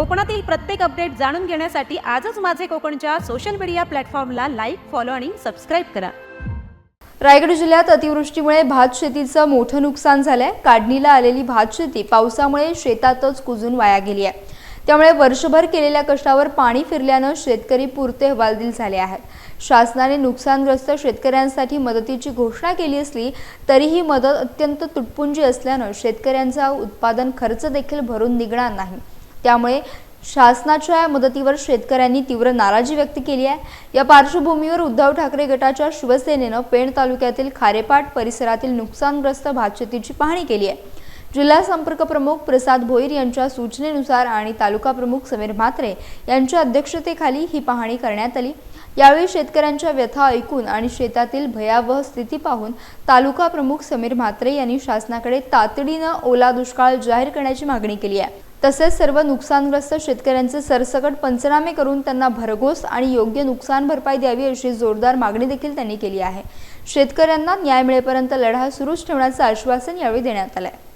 कोकणातील प्रत्येक अपडेट जाणून घेण्यासाठी आजच माझे कोकणच्या सोशल मीडिया प्लॅटफॉर्मला लाईक फॉलो आणि सबस्क्राईब करा. रायगड जिल्ह्यात अतिवृष्टीमुळे भात शेतीचं मोठं नुकसान झालंय. काढणीला आलेली भात शेती पावसामुळे शेतातच कुजून वाया गेली आहे. त्यामुळे वर्षभर केलेल्या कष्टावर पाणी फिरल्यानं शेतकरी पुरते हवालदिल झाले आहेत. शासनाने नुकसानग्रस्त शेतकऱ्यांसाठी मदतीची घोषणा केली असली तरीही मदत अत्यंत तुटपुंजी असल्यानं शेतकऱ्यांचा उत्पादन खर्च देखील भरून निघणार नाही. त्यामुळे शासनाच्या या मदतीवर शेतकऱ्यांनी तीव्र नाराजी व्यक्त केली आहे. या पार्श्वभूमीवर उद्धव ठाकरे गटाच्या शिवसेनेनं पेण तालुक्यातील खारेपाट परिसरातील नुकसानग्रस्त भातशेतीची पाहणी केली आहे. जिल्हा संपर्क प्रमुख प्रसाद भोईर यांच्या सूचनेनुसार आणि तालुका प्रमुख समीर म्हात्रे यांच्या अध्यक्षतेखाली ही पाहणी करण्यात आली. यावेळी शेतकऱ्यांच्या व्यथा ऐकून आणि शेतातील भयावह स्थिती पाहून तालुका प्रमुख समीर म्हात्रे यांनी शासनाकडे तातडीनं ओला दुष्काळ जाहीर करण्याची मागणी केली आहे. तसेच सर्व नुकसानग्रस्त शेतकऱ्यांचे सरसकट पंचनामे करून त्यांना भरघोस आणि योग्य नुकसान भरपाई द्यावी अशी जोरदार मागणी देखील त्यांनी केली आहे. शेतकऱ्यांना न्याय मिळेपर्यंत लढा सुरूच ठेवण्याचं आश्वासन यावेळी देण्यात आलं आहे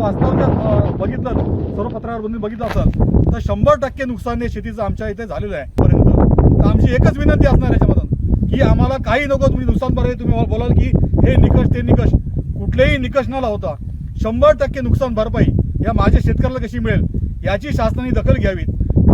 वास्तव बघितलं सर्व पत्रावर बंदी बघितलं असाल तर शंभर टक्के नुकसान हे शेतीचं आमच्या इथे झालेलं आहे पर्यंत. तर आमची एकच विनंती असणार याच्यामधून की आम्हाला काही नको तुम्ही नुकसान भरपाई तुम्ही मला बोलाल की हे निकष ते निकष. कुठलेही निकष न लावता शंभर टक्के नुकसान भरपाई या माझ्या शेतकऱ्याला कशी मिळेल याची शासनाने दखल घ्यावी.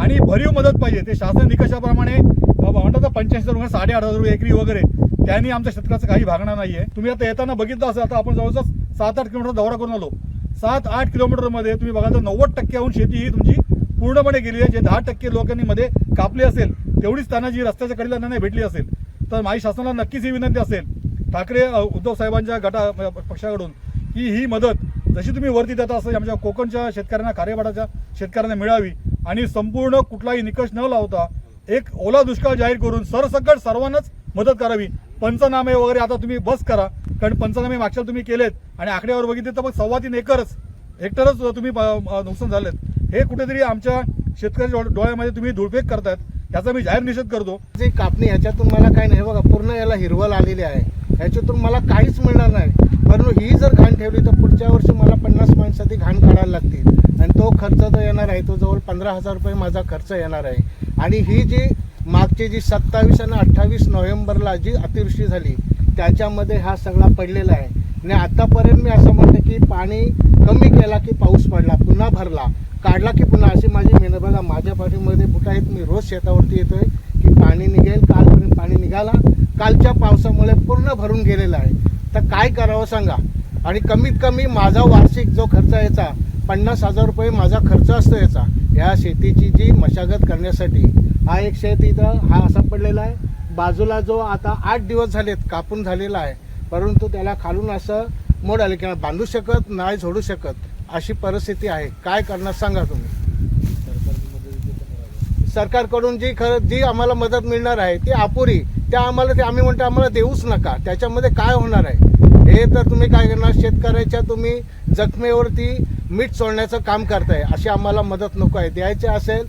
आणि भरीव मदत पाहिजे. ते शासन निकषाप्रमाणे अं, म्हणतात पंच्याऐंशी हजार रुपये साडेआठ हजार रुपये एकरी वगैरे त्यांनी आमच्या शेतकऱ्याचं काही भागणार नाहीये. तुम्ही आता येताना बघितलं असेल आता आपण जवळजवळ सात आठ किलोमीटर दौरा करून आलो. सात आठ किलोमीटरमध्ये तुम्ही बघाल तर नव्वद टक्क्याहून शेती ही तुमची पूर्णपणे गेली आहे. जे दहा टक्के लोकांनी मध्ये कापली असेल तेवढीच त्यांना जी रस्त्याच्या कडेला त्यांना भेटली असेल तर माझी शासनाला नक्कीच ही विनंती असेल. ठाकरे उद्धव साहेबांच्या गटा पक्षाकडून की ही मदत जशी तुम्ही वरती देता असं आमच्या कोकणच्या शेतकऱ्यांना कार्यवाडाच्या शेतकऱ्यांना मिळावी आणि संपूर्ण कुठलाही निकष न लावता एक ओला दुष्काळ जाहीर करून सरसकट सर्वांनाच मदत करावी. पंचनामे वगैरे आता तुम्ही बस करा. कारण पंचनामे मागच्या तुम्ही केलेत आणि आकड्यावर बघितले तर मग सव्वा तीन एकरच हेक्टरच तुम्ही नुकसान झालेत. हे कुठेतरी आमच्या शेतकऱ्याच्या डोळ्यामध्ये तुम्ही धुळफेक करतायत याचा मी जाहीर निषेध करतो. जी कापणी ह्याच्यातून मला काही नाही. बघा पूर्ण याला हिरवल आलेली आहे. ह्याच्यातून मला काहीच मिळणार नाही. परंतु ही जर घाण ठेवली तर पुढच्या वर्षी मला पन्नास माणसाची घाण काढायला लागतील. आणि तो खर्च जो येणार आहे तो जवळ पंधरा हजार रुपये माझा खर्च येणार आहे. आणि ही जी मागची जी सत्तावीस आणि अठ्ठावीस नोव्हेंबरला जी अतिवृष्टी झाली त्याच्यामध्ये हा सगळा पडलेला आहे. आणि आतापर्यंत मी असं म्हणतो की पाणी कमी केला की पाऊस पडला पुन्हा भरला काढला की पुन्हा अशी माझी मेहनत. बघा माझ्या पाठीमध्ये बुट आहेत मी रोज शेतावरती येतोय की पाणी निघेल कालपर्यंत पाणी निघाला कालच्या पावसामुळे पूर्ण भरून गेलेला आहे. तर काय करावं सांगा? आणि कमीत कमी माझा वार्षिक जो खर्च याचा पन्नास हजार रुपये माझा खर्च असतो याचा या शेतीची जी मशागत करण्यासाठी हा एक शेत इथं हा असा पडलेला आहे. बाजूला जो आता आठ दिवस झालेत कापून झालेला आहे. परंतु त्याला खालून असं मोड आले किंवा बांधू शकत नाही झोडू शकत अशी परिस्थिती आहे. काय करणार सांगा तुम्ही. सरकारकडून जी खरं जी आम्हाला मदत मिळणार आहे ती अपुरी. त्या आम्हाला ते आम्ही म्हणतो आम्हाला देऊच नका. त्याच्यामध्ये काय होणार आहे? हे तर तुम्ही काय करणार? शेतकऱ्याच्या तुम्ही जखमेवरती मीठ सोडण्याचं काम करताय अशी आम्हाला मदत नको आहे. द्यायची असेल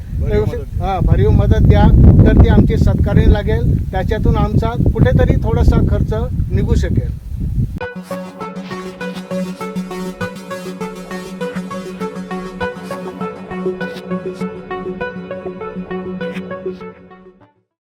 हा भरीव मदत द्या. तर ती आमची सत्कारणी लागेल. त्याच्यातून आमचा कुठेतरी थोडासा खर्च निघू शकेल.